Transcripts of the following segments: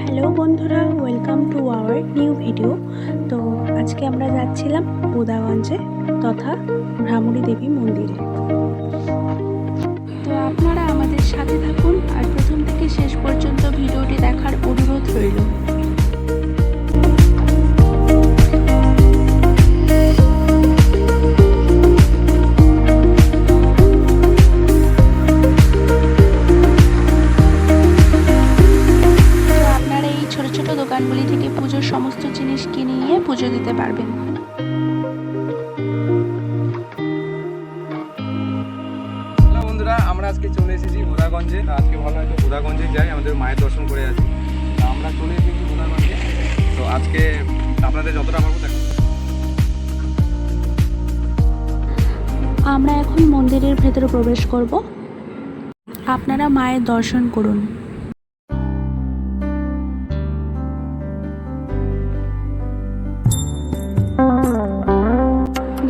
Hello বন্ধুরা welcome to our new video তো আজকে আমরা যাচ্ছিলাম বোদাগঞ্জে তথা ভ্রামরী দেবী মন্দিরে। তো আপনারা আমাদের সাথে থাকুন আর পুজো দিতে পারবেন। বন্ধুরা আমরা আজকে চলে এসেছি বোদাগঞ্জে আজকে ভালো হয়তো বোদাগঞ্জে যাই আমাদের মায়ের দর্শন করে তা আমরা চলে এসেছি বোদাগঞ্জে তো আজকে আপনাদের যতটা পারব দেখাবো আমরা এখন মন্দিরের ভেতরে প্রবেশ করব। আপনারা মায়ের দর্শন করুন।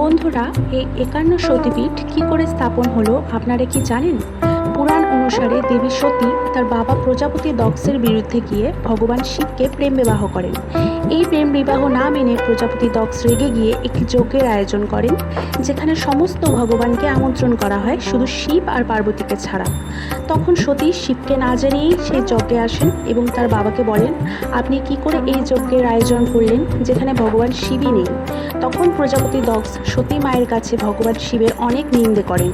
বন্ধুরা, এই একান্ন সতীপীঠ কি করে স্থাপন হলো আপনারা কি জানেন? পুরাণ অনুসারে দেবী সতী তার বাবা প্রজাপতি দক্ষের বিরুদ্ধে গিয়ে ভগবান শিবকে প্রেম বিবাহ করেন। এই প্রেম বিবাহ না মেনে প্রজাপতি দক্ষ রেগে গিয়ে একটি যজ্ঞের আয়োজন করেন, যেখানে সমস্ত ভগবানকে আমন্ত্রণ করা হয় শুধু শিব আর পার্বতীকে ছাড়া। তখন সতী শিবকে না জানিয়েই সেই যজ্ঞে আসেন এবং তার বাবাকে বলেন, আপনি কি করে এই যজ্ঞের আয়োজন করলেন, যেখানে ভগবান শিবই নেই? তখন প্রজাপতি দক্ষ সতী মায়ের কাছে ভগবান শিবের অনেক নিন্দে করেন।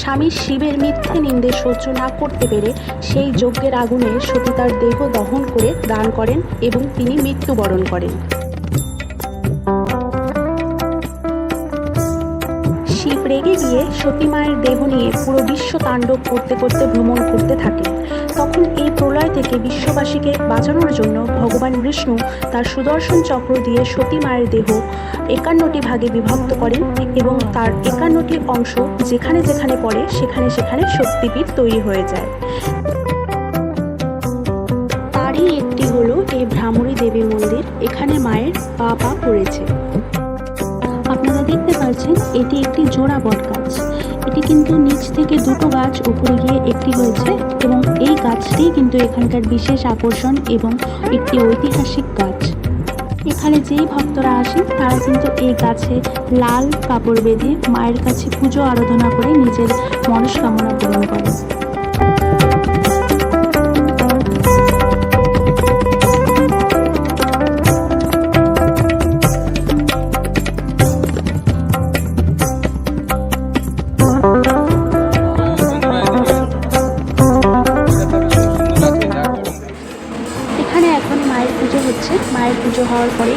স্বামী শিবের মিথ্যে নিন্দে সহ্য না করতে পেরে সেই যজ্ঞের আগুনে সতী তার দেহ দহন করে দান করেন এবং তিনি মৃত্যুবরণ করেন। শিব রেগে গিয়ে সতী মায়ের দেহ নিয়ে পুরো বিশ্ব তাণ্ডব করতে করতে ভ্রমণ করতে থাকেন তখন এই প্রলয় থেকে বিশ্ববাসীকে বাঁচানোর জন্য ভগবান বিষ্ণু তার সুদর্শন চক্র দিয়ে সতী মায়ের দেহ একান্নটি ভাগে বিভক্ত করেন এবং তার একান্নটি অংশ যেখানে যেখানে পড়ে সেখানে সেখানে শক্তিপীঠ তৈরি হয়ে যায়। তারই একটি হলো এই ভ্রামরী দেবী এখানে মায়ের পা পা পড়েছে। আপনারা দেখতে পাচ্ছেন, এটি একটি জোড়া বট গাছ। এটি কিন্তু নিচ থেকে দুটো গাছ উপরে গিয়ে একটি হয়েছে এবং এই গাছটি কিন্তু এখানকার বিশেষ আকর্ষণ এবং একটি ঐতিহাসিক গাছ। এখানে যেই ভক্তরা আসেন, তারা কিন্তু এই গাছে লাল কাপড় বেঁধে মায়ের কাছে পুজো আরাধনা করে নিজের মনস্কামনা পূরণ করে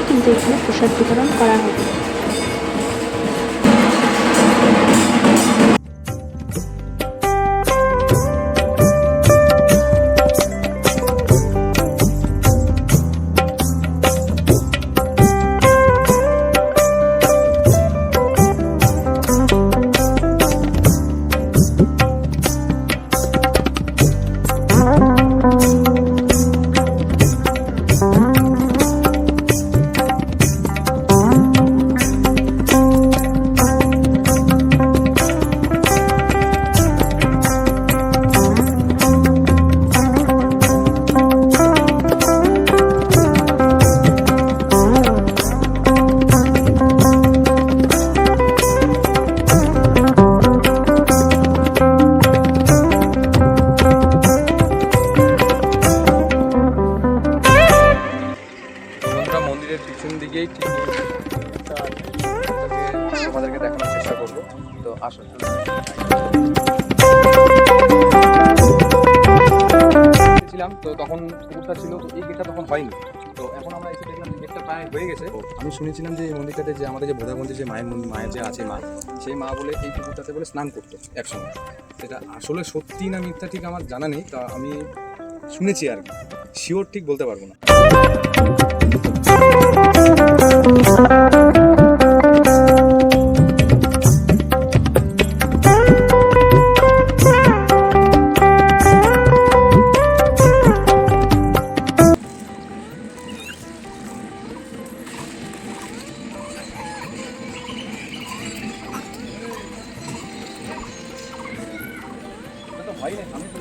কিন্তু এখানে প্রসাদ বিতরণ করা হবে। তো আসো ছিলাম তো তখন পুকুরটা ছিল তো এই গেটটা তখন হয়নি। তো এখন আমরা এসে দেখলাম গেটটা প্রায় হয়ে গেছে। আমি শুনেছিলাম যে এই মন্দিরটাতে যে আমাদের যে বোধাগঞ্জে যে মায়ের মন্দির মায়ের যে আছে মা সেই মা বলে এই পুকুরটাতে বলে স্নান করতো একসময় সেটা আসলে সত্যি না মিথ্যা ঠিক আমার জানা নেই তা আমি শুনেছি আর কি। শিওর ঠিক বলতে পারব না। এটা তো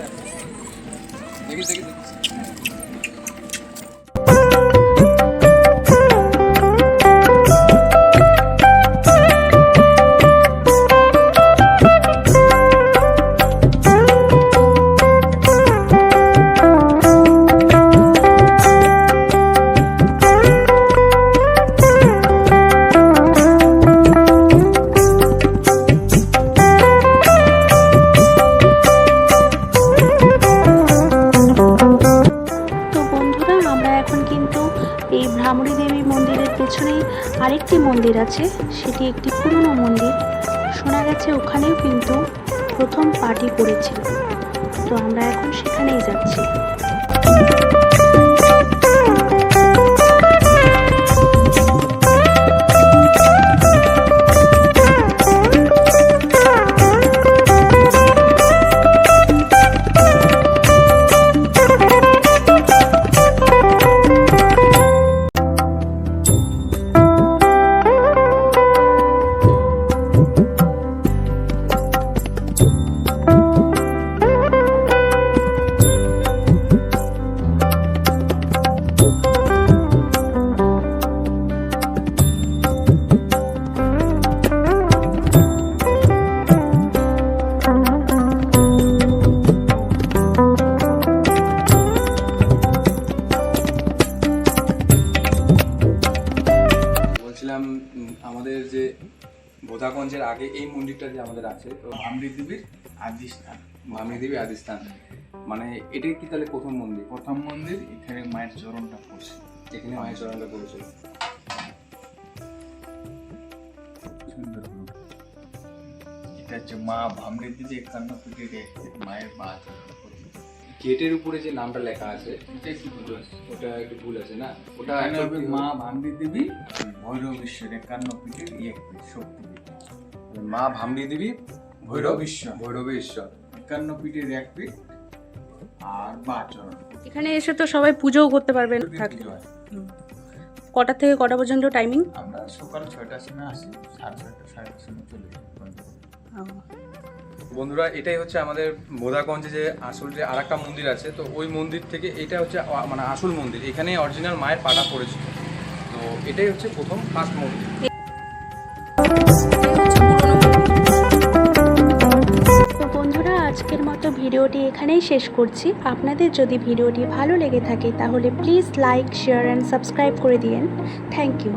হয়নি আছে, সেটি একটি পুরনো মন্দির। শোনা গেছে ওখানেও কিন্তু প্রথম পার্টি পড়েছিল তো আমরা এখন সেখানেই যাচ্ছি। বোধাগঞ্জের আগে এই মন্দিরটা যে আমাদের আছে তো ভামরি দেবীর আদি স্থান ভামী দেবী আদিস্থান। মানে এটাই কি তাহলে প্রথম মন্দির? প্রথম মন্দির এখানে মায়ের চরণটা পড়ছে। এখানে মায়ের চরণটা সুন্দর এটা হচ্ছে মা দেবী একান্ন এক মায়ের মা গেটের উপরে যে নামটা লেখা আছে এটা কি পুজো আছে ওটা একটু ভুল আছে না? ওটা মা ভামরি দেবী ভৈরবেশ্বর একান্ন ফিটের এক শক্তিপীঠ মা ভামী দেবী? ভৈরবেশ্বর ভৈরবেশ্বর একান্ন ফিটের এক পীঠ আর বা চরণ এখানে এসে তো সবাই পুজোও করতে পারবেন দুদিন থাকে পুজো হয়। কটা থেকে কটা পর্যন্ত টাইমিং আমরা সকাল ছয়টার সময় আসি সাড়ে ছয়টা সাড়ে সময় চলে যাই। বন্ধুরা এটাই হচ্ছে আমাদের বোধাগঞ্জে যে আসল যে আর একটা মন্দির আছে তো ওই মন্দির থেকে এটা হচ্ছে মানে আসল মন্দির। এখানে অরিজিনাল মায়ের পাটা পড়েছিল। তো এটাই হচ্ছে প্রথম ফার্স্ট মন্দির। আজকের মতো ভিডিওটি এখানেই শেষ করছি। আপনাদের যদি ভিডিওটি ভালো লেগে থাকে তাহলে please like share and subscribe করে দিয়েন। Thank you